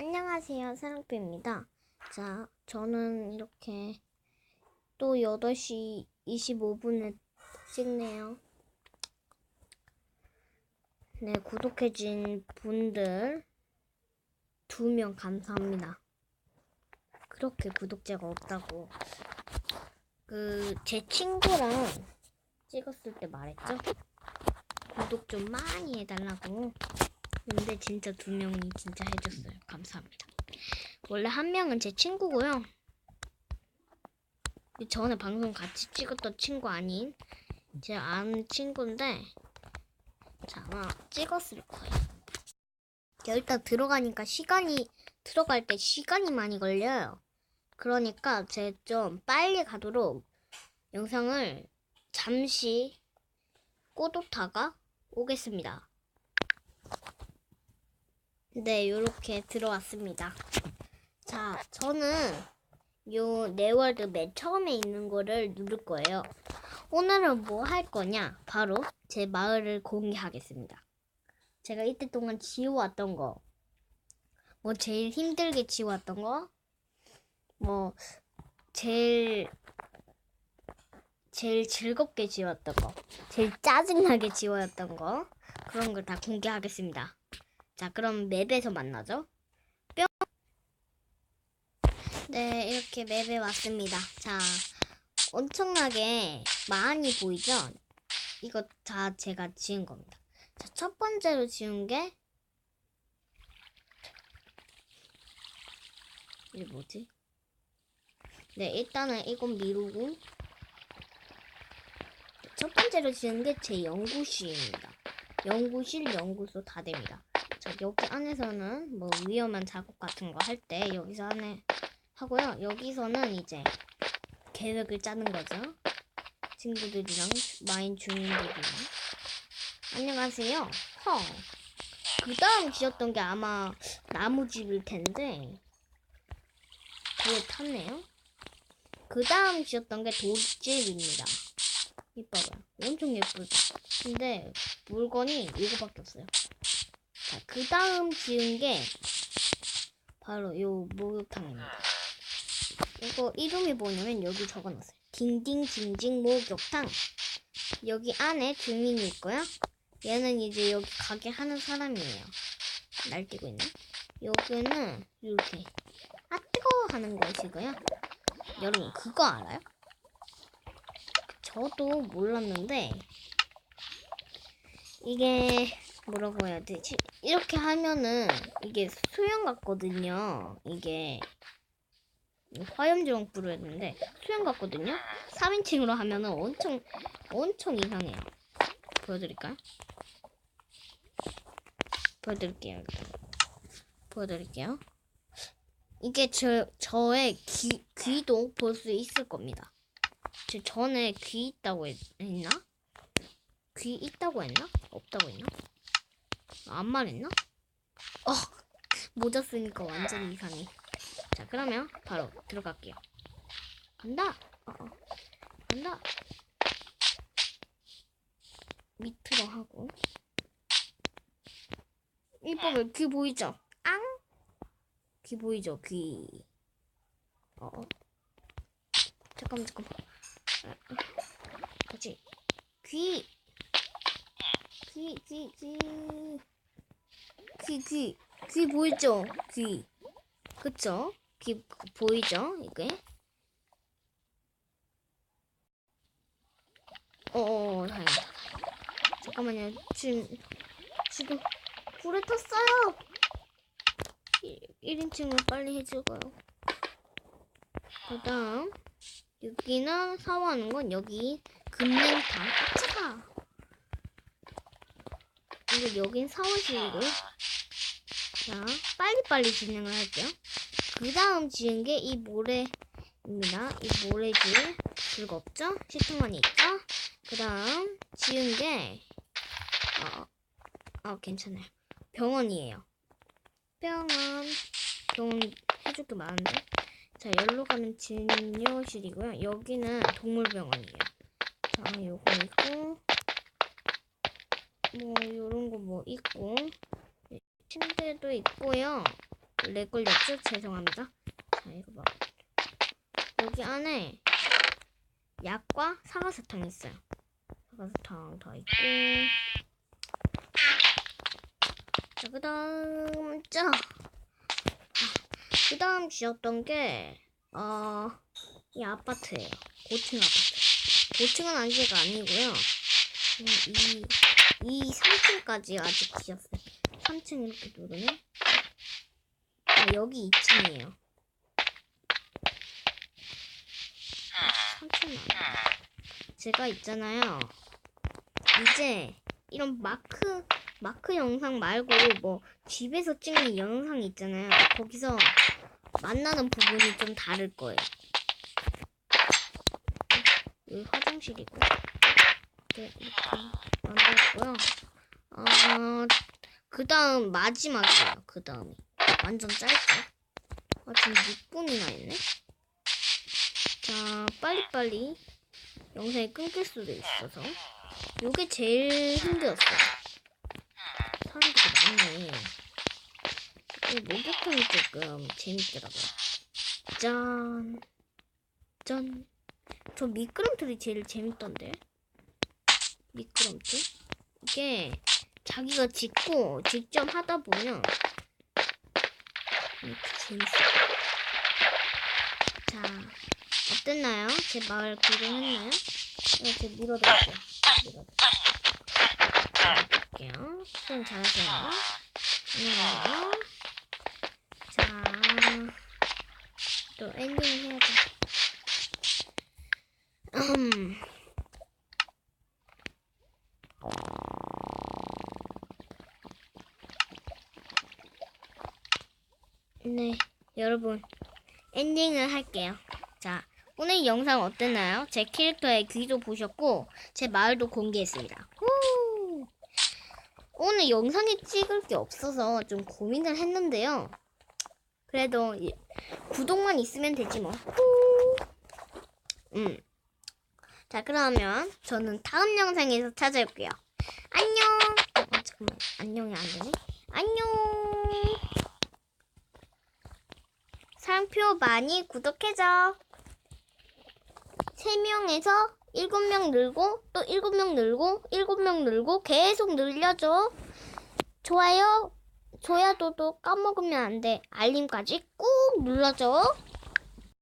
안녕하세요. 사랑비입니다. 자, 저는 이렇게 또 8시 25분에 찍네요. 네, 구독해준 분들 두 명 감사합니다. 그렇게 구독자가 없다고. 그, 제 친구랑 찍었을 때 말했죠? 구독 좀 많이 해달라고. 근데 진짜 두 명이 진짜 해줬어요. 감사합니다. 원래 한 명은 제 친구고요. 그 전에 방송 같이 찍었던 친구 아닌 제 아는 친구인데 자 아마 찍었을 거예요. 일단 들어가니까 시간이 들어갈 때 시간이 많이 걸려요. 그러니까 제 좀 빨리 가도록 영상을 잠시 꼬독다가 오겠습니다. 네, 요렇게 들어왔습니다. 자, 저는 요 네월드 맨 처음에 있는 거를 누를 거예요. 오늘은 뭐 할 거냐? 바로 제 마을을 공개하겠습니다. 제가 이때 동안 지워왔던 거, 뭐 제일 힘들게 지워왔던 거, 뭐 제일 제일 즐겁게 지웠던 거, 제일 짜증나게 지웠던 거, 그런 걸 다 공개하겠습니다. 자, 그럼 맵에서 만나죠. 뿅. 네, 이렇게 맵에 왔습니다. 자, 엄청나게 많이 보이죠? 이거 다 제가 지은 겁니다. 자, 첫 번째로 지은 게 이게 뭐지? 네, 일단은 이건 미루고 첫 번째로 지은 게 제 연구실입니다. 연구실, 연구소 다 됩니다. 자, 여기 안에서는 뭐 위험한 작업 같은 거 할 때 여기서 안에 하고요. 여기서는 이제 계획을 짜는 거죠. 친구들이랑 마인 주민들이랑 안녕하세요. 헝. 그 다음 지었던 게 아마 나무집일 텐데 그게 탔네요. 그 다음 지었던 게 돌집입니다. 이뻐요. 엄청 예쁘죠. 근데 물건이 이거밖에 없어요. 자, 그 다음 지은 게 바로 요 목욕탕입니다. 이거 이름이 뭐냐면 여기 적어놨어요. 딩딩징징 목욕탕. 여기 안에 주민이 있고요. 얘는 이제 여기 가게 하는 사람이에요. 날뛰고 있네. 여기는 이렇게 아 뜨거워 하는 곳이고요. 여러분 그거 알아요? 저도 몰랐는데 이게 뭐라고 해야 되지? 이렇게 하면은 이게 수영 같거든요. 이게 화염지방 불어야 되는데 수영 같거든요. 3인칭으로 하면은 엄청 엄청 이상해요. 보여드릴까요? 보여드릴게요. 보여드릴게요. 이게 저 저의 귀 귀도 볼 수 있을 겁니다. 저 전에 귀 있다고 했, 했나? 귀 있다고 했나? 없다고 했나? 안 말했나? 어 모자 쓰니까 완전 이상해. 자 그러면 바로 들어갈게요. 간다. 어, 어. 간다. 밑으로 하고. 이뻐요. 귀 보이죠? 앙. 귀 보이죠? 귀. 어. 어. 잠깐만 잠깐만. 그렇지. 귀. 귀, 귀, 귀. 귀, 귀. 귀 보이죠? 귀. 그쵸? 귀 보이죠? 이게? 어어, 다행이다. 잠깐만요. 지금, 지금, 불에 탔어요! 1, 인칭을 빨리 해주고요. 그 다음, 여기는 샤워하는 건 여기 금냉탕. 차가! 이거 여긴 샤워실이고요. 자, 빨리빨리 진행을 할게요. 그 다음 지은 게 이 모래입니다. 이 모래질 즐겁죠? 시트만이 있죠? 그 다음 지은 게, 어, 어, 괜찮아요. 병원이에요. 병원, 병원 해줄 게 많은데. 자, 여기로 가면 진료실이고요. 여기는 동물병원이에요. 자, 요거 있고, 뭐, 요런 거 뭐 있고, 침대도 있고요. 렉 걸렸죠? 죄송합니다. 자, 이거 봐. 여기 안에 약과 사과사탕 있어요. 사과사탕 더 있고. 자, 그 다음, 짜. 그 다음 지었던 게, 어, 이 아파트예요. 고층 아파트. 고층은 아직가 아니고요. 음, 이, 이 3층까지 아직 지었어요. 3층 이렇게 누르면. 아, 여기 2층이에요. 3층 아니에요. 제가 있잖아요. 이제 이런 마크 마크 영상 말고 뭐 집에서 찍는 영상 있잖아요. 거기서 만나는 부분이 좀 다를 거예요. 여기 화장실이고 이렇게 이렇게 만들었고요. 어, 그 다음 마지막이에요. 그 다음이 완전 짧죠. 아 지금 6분이나 있네. 자 빨리빨리 영상이 끊길 수도 있어서 요게 제일 힘들었어요. 사람들이 많네. 이 목욕탕이 조금 재밌더라고요. 짠. 짠. 저 미끄럼틀이 제일 재밌던데. 미끄럼틀? 이게 자기가 짓고 직접 하다 보면 이렇게 재밌어요. 자, 어땠나요? 제 마을 구경했나요? 이렇게 밀어드릴게요. 밀어드릴게요. 수영 잘하세요. 안녕하세요. 자, 또 엔딩 해야죠. 네, 여러분 엔딩을 할게요. 자, 오늘 영상 어땠나요? 제 캐릭터의 귀도 보셨고 제 마을도 공개했습니다. 후! 오늘 영상에 찍을 게 없어서 좀 고민을 했는데요. 그래도 이- 구독만 있으면 되지 뭐. 후! 음. 자, 그러면 저는 다음 영상에서 찾아올게요. 안녕. 어, 어, 잠깐만. 안녕이 안 되네. 안녕. 사랑표 많이 구독해줘. 3명에서 7명 늘고 또 7명 늘고 7명 늘고 계속 늘려줘. 좋아요, 좋아요도 까먹으면 안 돼. 알림까지 꾹 눌러줘.